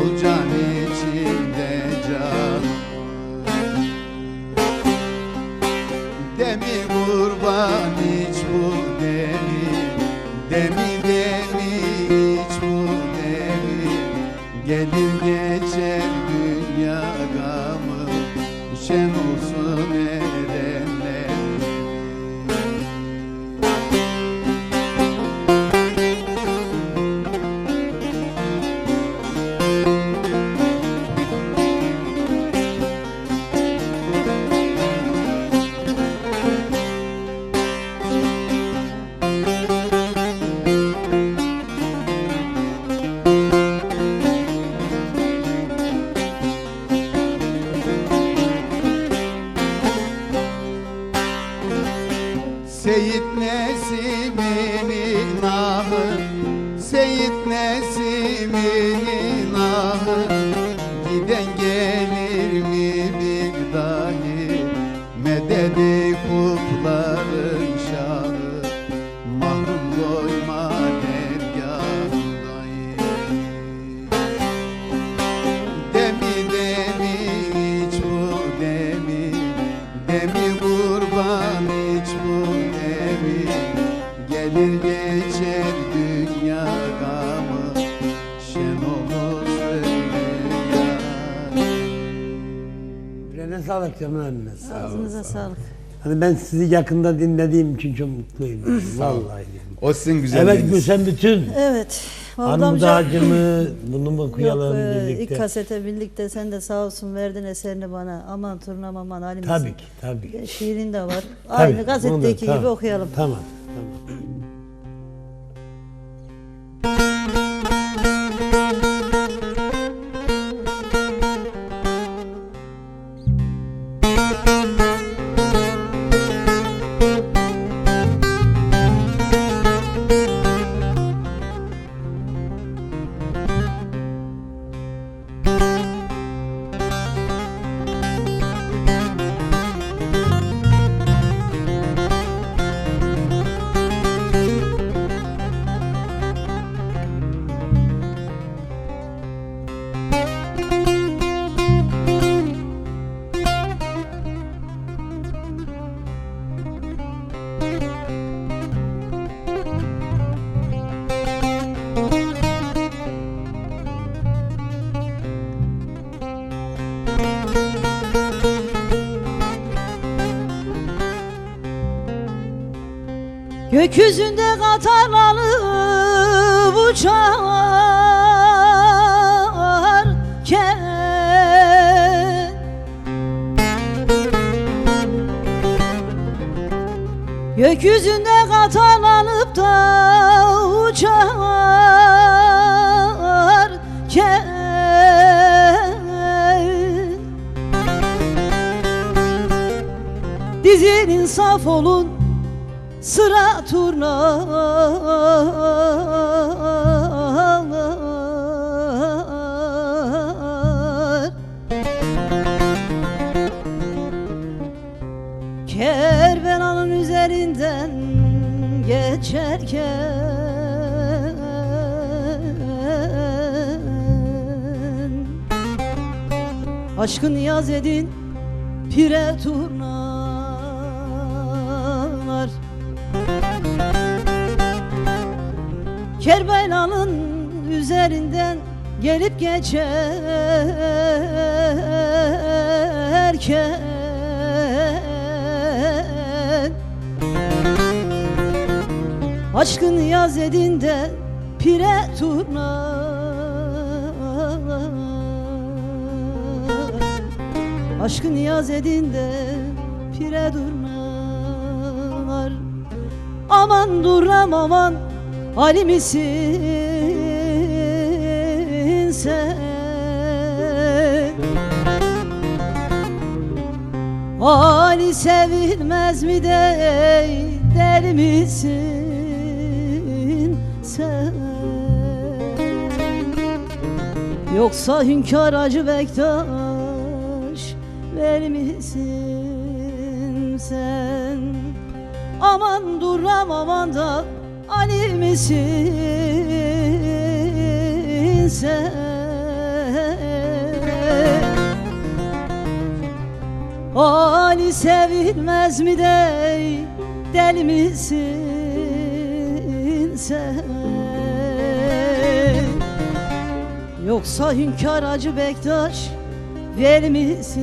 ol Seyit Nesimin ahı Seyit Nesimin Sağlık. Ağzınıza sağlık. Hani ben sizi yakında dinlediğim için çok mutluyum. Vallahi. O sizin Evet güzelliğiniz Gülsen bütün. Evet. Hanım. Dağcı mı? Bunu mu Yok, okuyalım e, birlikte? ilk kasete birlikte sen de sağ olsun verdin eserini bana. Aman turnam aman halim Tabii ki, tabii ki. Şiirin de var. Tabii, Aynı bunu da- gazetedeki tamam, gibi okuyalım. Tamam, tamam. Gökyüzünde katarlanıp uçarken Gökyüzünde katarlanıp da uçarken Dizinin saf olun sıra turnalar. Kervanın üzerinden geçerken Aşkın niyaz edin pire turnalar Kerbela'nın üzerinden gelip geçerken Aşkın yaz edin de pire turnalar Aşkın yaz edin de pire durnalar Aman duram aman Ali misin sen. Ali sevilmez mi de deli misin sen? Yoksa hünkâr Hacı Bektaş Veli misin sen? Aman duram aman da fani misin sen? Ali sevilmez mi dey deli misin sen? Yoksa hünkar acı Bektaş verir misin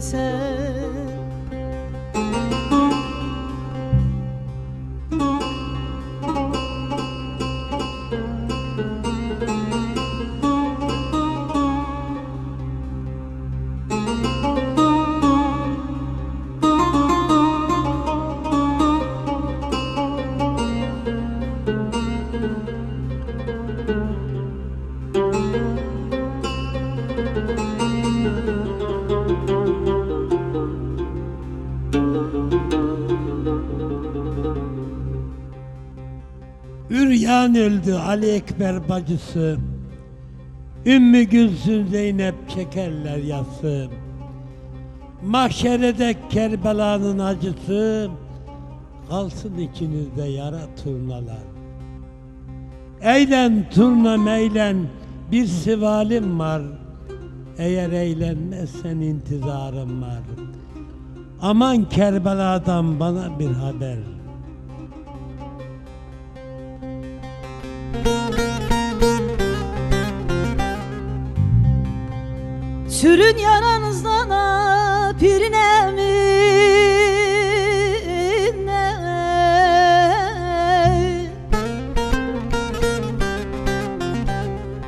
sen? Öldü Ali Ekber bacısı. Ümmü Gülsüm Zeynep çekerler yası. Mahşerede Kerbela'nın acısı. Kalsın içinizde yara turnalar. Eğlen turna meylen bir sivalim var. Eğer eğlenmezsen intizarım var. Aman Kerbela'dan bana bir haber. Sürün yanınızdan ha pirine mi?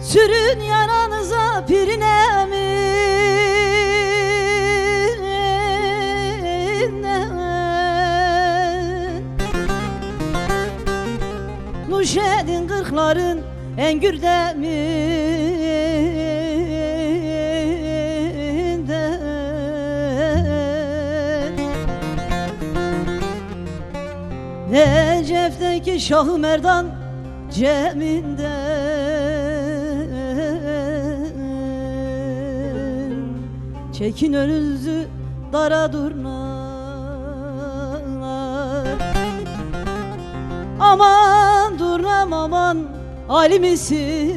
Sürün yanınıza pirine mi ne? Nuş edin kırkların en gürdeminden Şah-ı Merdan ceminden Çekin önünüzü dara durnalar Aman durnam aman Ali misin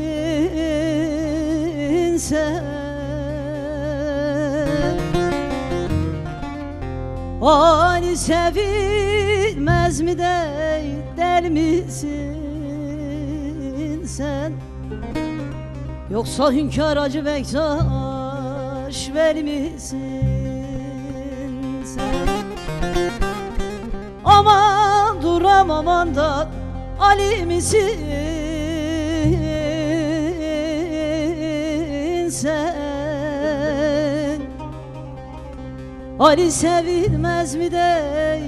sen? Ali sevilmez mi dey der misin sen? Yoksa hünkâr Hacı Bektaş ver misin sen? Aman duram aman da Ali misin sen? Ali sevilmez mi dey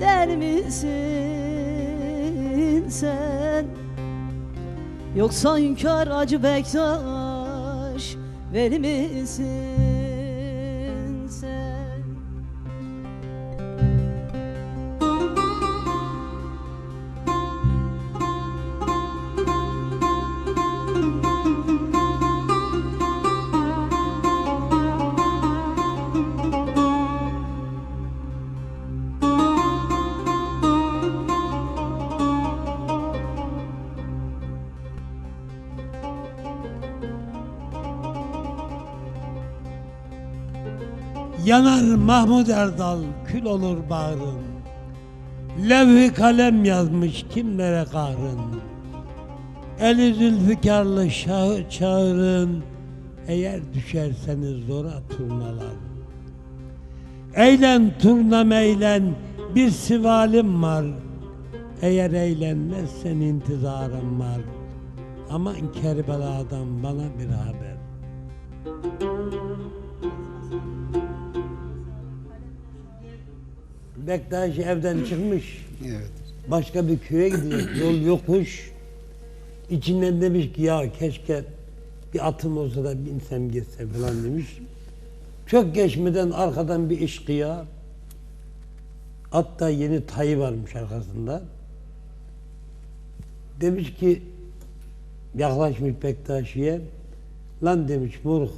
der misin sen. Yoksa hünkâr Hacı Bektaş veli misin Yanar Mahmud Erdal, kül olur bağrın. Levh-i kalem yazmış kimlere kahrın. Eli zülfikarlı şahı çağırın. Eğer düşerseniz zora turnalar. Eğlen turna meylen bir sivalim var. Eğer eğlenmezsen intizarım var. Aman Kerbela'dan bana bir haber. Bektaş evden çıkmış. Evet. Başka bir köye gidecek. Yol yokuş. İçinden demiş ki ya keşke bir atım olsa da binsem gitsem falan demiş. Çok geçmeden arkadan bir eşkıya hatta yeni tayı varmış arkasında. Demiş ki yaklaşmış Bektaşi'ye lan demiş moruk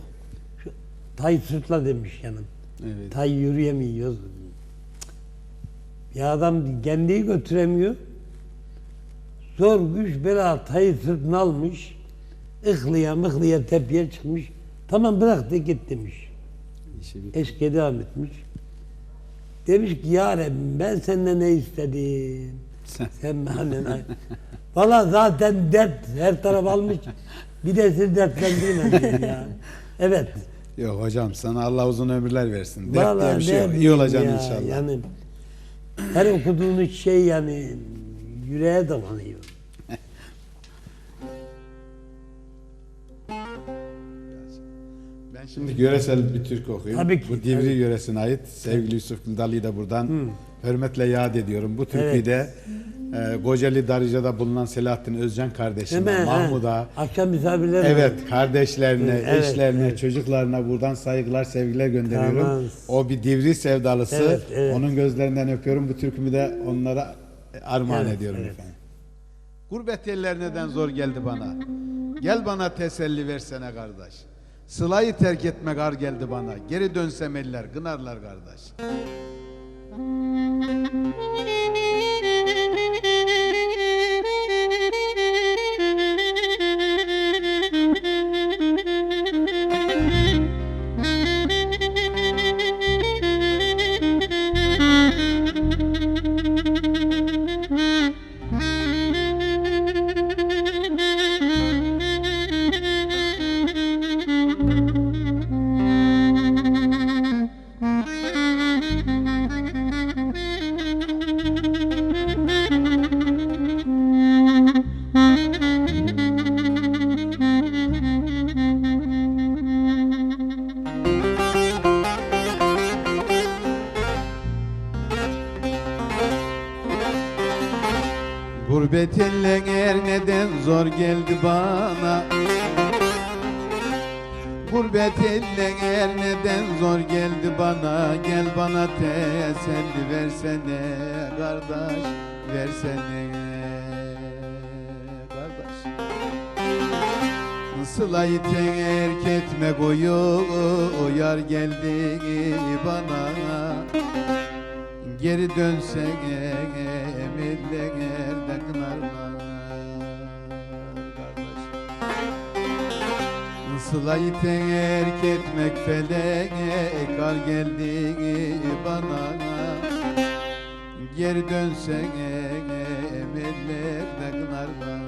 şu tayı sırtla demiş yanım. Evet. Tay yürüyemiyor. Ya adam kendiyi götüremiyor. Zor güç bela tayı sırtına almış. Iklıya mıklıya tepeye çıkmış. Tamam bırak de git demiş. Eşkiye devam etmiş. Demiş ki ya Rabbi ben senden ne istedim? Sen- Sen benden Valla zaten dert her taraf almış. Bir de siz dertlendirmediniz ya. Evet. Yok hocam sana Allah uzun ömürler versin. Dert diye Vallahi bir şey yok. İyi olacaksın ya, inşallah. Yani her okuduğunuz şey yani yüreğe dolanıyor. Ben şimdi göresel bir türkü okuyayım. Tabii ki, Bu Divri tabii. yöresine ait. Sevgili Yusuf Güldalı'yı da buradan hürmetle yad ediyorum. Bu türküyü Evet. de e, Kocaeli Darıca'da bulunan Selahattin Özcan kardeşime? Mahmud'a, Akşam misafirler Evet, kardeşlerine, Evet, eşlerine, evet. çocuklarına buradan saygılar, sevgiler gönderiyorum. Tamam. O bir divri sevdalısı. Evet, evet. Onun gözlerinden öpüyorum. Bu türkümü de onlara armağan Evet, ediyorum evet. efendim. Gurbet eller neden zor geldi bana? Gel bana teselli versene kardeş. Sılayı terk etmek ar geldi bana. Geri dönsem eller gınarlar kardeş. Gurbet eller neden zor geldi bana. Gurbet eller neden zor geldi bana. Gel bana teselli versene kardeş Versene kardeş. Sılayı terk etme koyu Yar geldi bana. Geri dönsene ellerde kınarlar Sılayı terk etmek felek Kar geldi bana. Geri dönsene ellerde kınarlar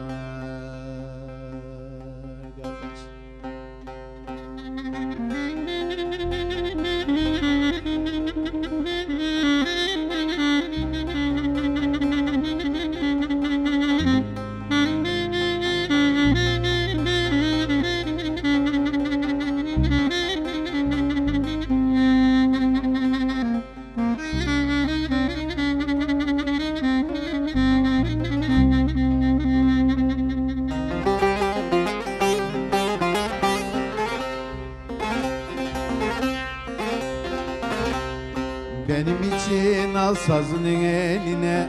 sazını eline.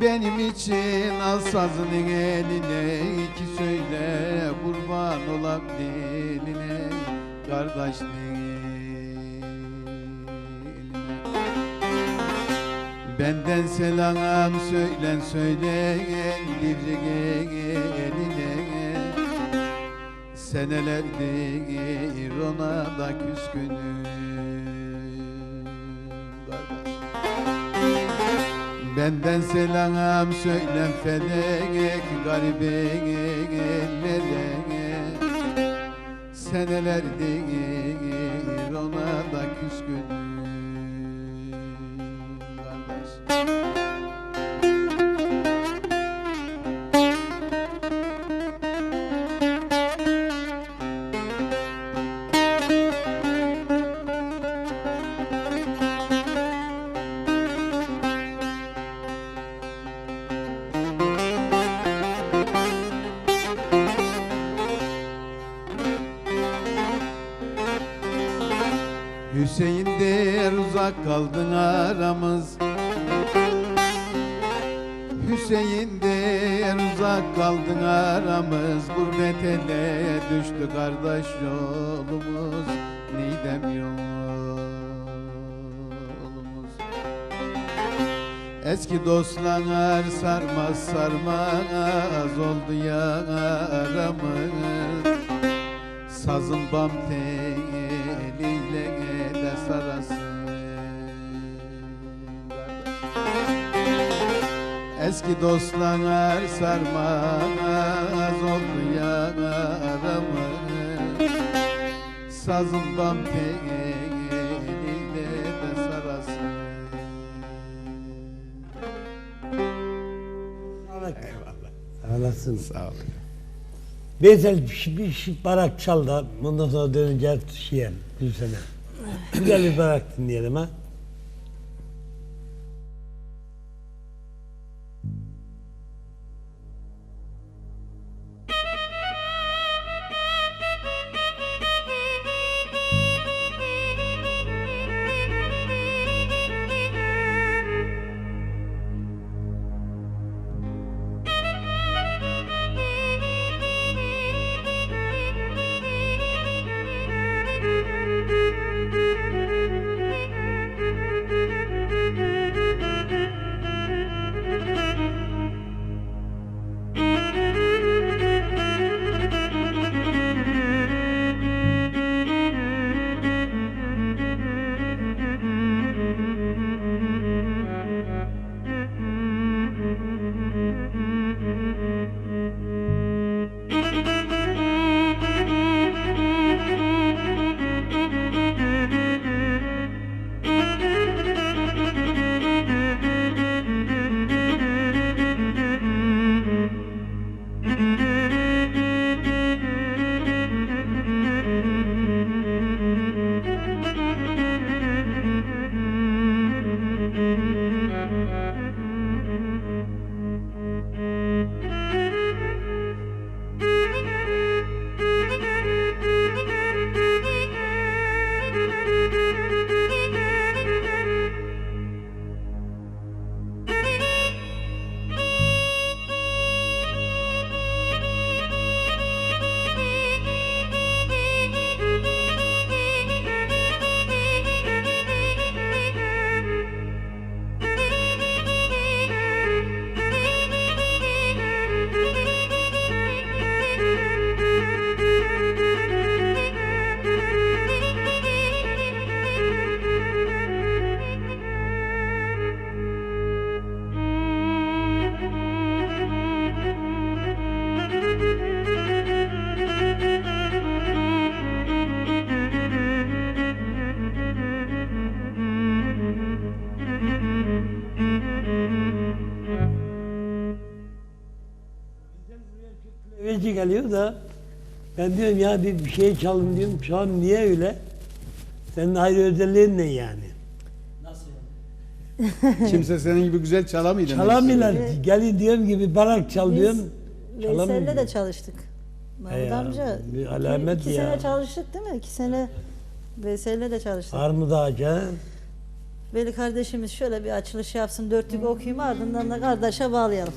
Benim için al sazını eline. İki söyle kurban olam diline Kardeş diline Benden selam söylen söyleyen Divri eline Senelerdir ona da küskünüm Benden selam söylen felek garibin ellere Senelerdir ona da küskünüm kardeş Hüseyin der uzak kaldın aramız. Hüseyin der uzak kaldın aramız. Gurbet ele düştü kardeş yolumuz. Nidem yolumuz. Eski dostlar sarmaz sarmaz oldu yaramız. Sazın bam teliyle Eski dostlar sarmaz oldu yaramı Sazın bam teliyle de sarasın Sağ olasın. Sağ ol. Veysel bir, bir barak çal da ondan sonra döneceğiz şeye, Gülsen'e. Güzel bir barak dinleyelim ha. Mm-hmm. Evvelci geliyor da ben diyorum ya bir, bir şey çalın diyorum. Çalın niye öyle? Senin ayrı özelliğin ne yani? Kimse senin gibi güzel çalamaydı. Çalamıyorlar. Gelin diyorum gibi barak çal Biz diyorum. Veysel'le de çalıştık. Mahmut ya, amca. bir iki- alamet iki, ya. sene çalıştık değil mi? İki sene Veysel'le de çalıştık. Armut ağacı. ha? Veli kardeşimiz şöyle bir açılış yapsın, dörtlük okuyayım ardından da kardeşe bağlayalım.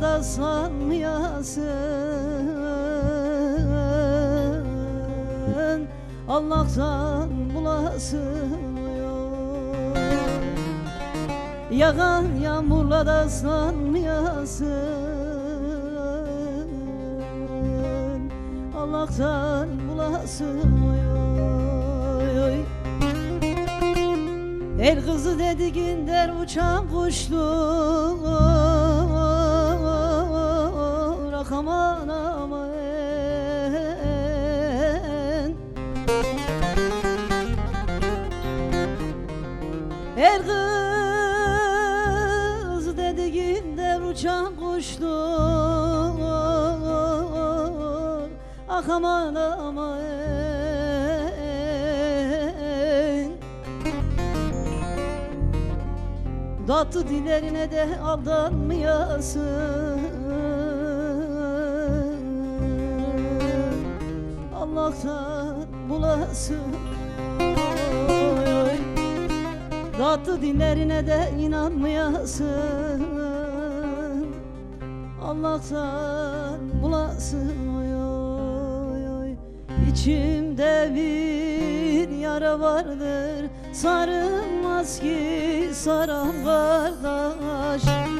karasan yasın Allah'tan bulasın Yağan yağmurla da sanmayasın Allah'tan bulasın oy. El kızı dediğin der uçan kuştur Tatlı dillerine de aldanmayasın Allah'tan bulasın oy, oy. Tatlı dillerine de inanmayasın Allah'tan bulasın oy, oy, oy. İçimde bir bir yara vardır. Sarılmaz ki saran kardeş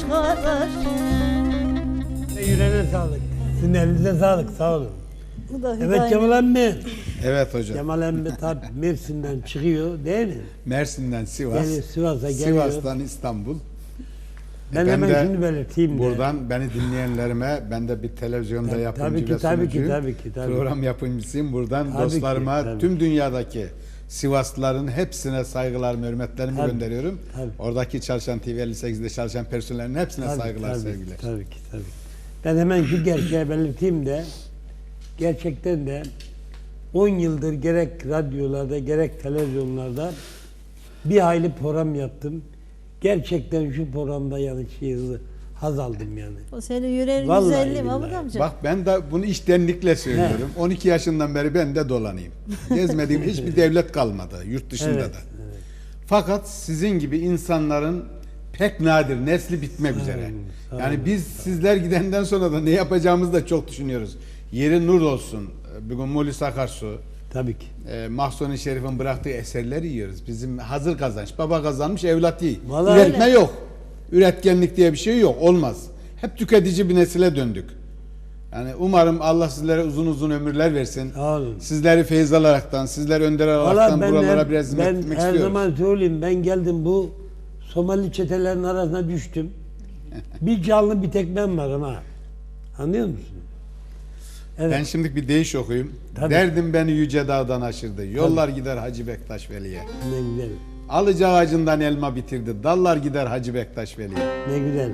kardeş Yüreğine sağlık. Sizin elinize sağlık sağ olun. Bu da Evet Cemal emmi. Evet hocam. Cemal emmi tabi Mersin'den çıkıyor değil mi? Mersin'den Sivas. Yani Sivas'a geliyor. Sivas'tan İstanbul. Ben, Ben hemen de şunu belirteyim de. Buradan beni dinleyenlerime ben de bir televizyonda Tabii- yapımcı tabii ki, ve tabii ki, sunucuyum. tabii ki, tabii. Program yapımcısıyım. Buradan Tabii ki, dostlarıma tabii. tüm dünyadaki Sivaslıların hepsine saygılarımı, hürmetlerimi Tabii, gönderiyorum. tabii. Oradaki çalışan TV 58'de çalışan personelin hepsine Tabii, saygılar, tabii, sevgiler. Tabii ki tabii. Ben hemen şu gerçeği belirteyim de gerçekten de 10 yıldır gerek radyolarda gerek televizyonlarda bir hayli program yaptım. Gerçekten şu programda yani şey, haz aldım yani. O senin yüreğin Vallahi güzelliği Mahmut billahi. amca. Bak ben de bunu içtenlikle söylüyorum. 12 yaşından beri ben de dolanayım. Gezmediğim hiçbir devlet kalmadı yurt dışında Evet, da. Fakat sizin gibi insanların pek nadir nesli bitmek üzere. sağ Yani olun. biz sizler gidenden sonra da ne yapacağımızı da çok düşünüyoruz. Yeri nur olsun. Bugün Mulis Akarsu, Tabii ki. e, Mahsuni Şerif'in bıraktığı eserleri yiyoruz. Bizim hazır kazanç. Baba kazanmış, evlat iyi. Vallahi Üretme öyle. yok. Üretkenlik diye bir şey yok. Olmaz. Hep tüketici bir nesile döndük. Yani umarım Allah sizlere uzun uzun ömürler versin. Olun. Sizleri feyiz alaraktan, sizleri önder alaraktan ben, buralara her, biraz hizmet ben etmek her istiyoruz. zaman söyleyeyim ben geldim bu Somali çetelerin arasına düştüm. bir canlı bir tek ben varım ha. Anlıyor musun? Evet. Ben şimdi bir deyiş okuyayım. Tabii. Derdim beni yüce dağdan aşırdı. Yollar gider Hacı Bektaş Veli'ye. Ne güzel. Alıcı ağacından elma bitirdi. Dallar gider Hacı Bektaş Veli'ye. Ne güzel.